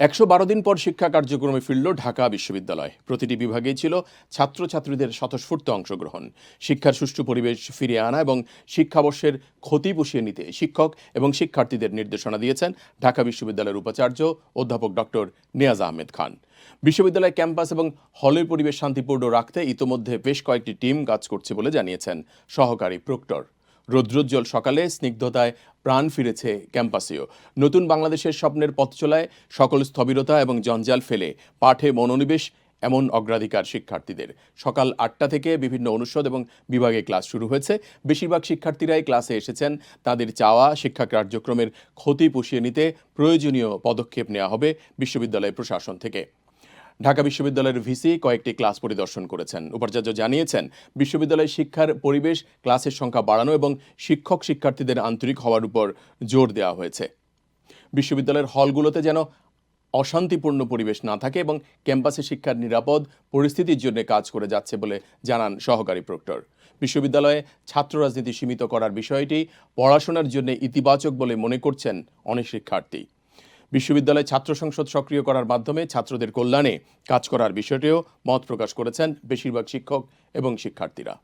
একশো বারো দিন পর শিক্ষা কার্যক্রমে ফিরল ঢাকা বিশ্ববিদ্যালয়। প্রতিটি বিভাগেই ছিল ছাত্রছাত্রীদের স্বতঃস্ফূর্ত অংশগ্রহণ। শিক্ষার সুষ্ঠু পরিবেশ ফিরিয়ে আনা এবং শিক্ষাবর্ষের ক্ষতি পুষিয়ে নিতে শিক্ষক এবং শিক্ষার্থীদের নির্দেশনা দিয়েছেন ঢাকা বিশ্ববিদ্যালয়ের উপাচার্য অধ্যাপক ডক্টর নিয়াজ আহমেদ খান। বিশ্ববিদ্যালয় ক্যাম্পাস এবং হলের পরিবেশ শান্তিপূর্ণ রাখতে ইতোমধ্যে বেশ কয়েকটি টিম কাজ করছে বলে জানিয়েছেন সহকারী প্রক্টর। রৌদ্রোজ্জ্বল সকালে স্নিগ্ধতায় প্রাণ ফিরেছে ক্যাম্পাসেও। নতুন বাংলাদেশের স্বপ্নের পথ চলায় সকল স্থবিরতা এবং জঞ্জাল ফেলে পাঠে মনোনিবেশ এমন অগ্রাধিকার শিক্ষার্থীদের। সকাল আটটা থেকে বিভিন্ন অনুষদ এবং বিভাগে ক্লাস শুরু হয়েছে। বেশিরভাগ শিক্ষার্থীরাই ক্লাসে এসেছেন। তাদের চাওয়া শিক্ষা কার্যক্রমের ক্ষতি পুষিয়ে নিতে প্রয়োজনীয় পদক্ষেপ নেওয়া হবে বিশ্ববিদ্যালয় প্রশাসন থেকে। ঢাকা বিশ্ববিদ্যালয়ের ভিসি কয়েকটি ক্লাস পরিদর্শন করেছেন। উপাচার্য জানিয়েছেন বিশ্ববিদ্যালয় শিক্ষার পরিবেশ, ক্লাসের সংখ্যা বাড়ানো এবং শিক্ষক শিক্ষার্থীদের আন্তরিক হওয়ার উপর জোর দেওয়া হয়েছে। বিশ্ববিদ্যালয়ের হলগুলোতে যেন অশান্তিপূর্ণ পরিবেশ না থাকে এবং ক্যাম্পাসে শিক্ষার নিরাপদ পরিস্থিতির জন্য কাজ করে যাচ্ছে বলে জানান সহকারী প্রক্টর। বিশ্ববিদ্যালয়ে ছাত্র রাজনীতি সীমিত করার বিষয়টি পড়াশোনার জন্য ইতিবাচক বলে মনে করছেন অনেক শিক্ষার্থী। বিশ্ববিদ্যালয় ছাত্র সংসদ সক্রিয় করার মাধ্যমে ছাত্রদের কল্যাণে কাজ করার বিষয়টিও মত প্রকাশ করেছেন বেশিরভাগ শিক্ষক এবং শিক্ষার্থীরা।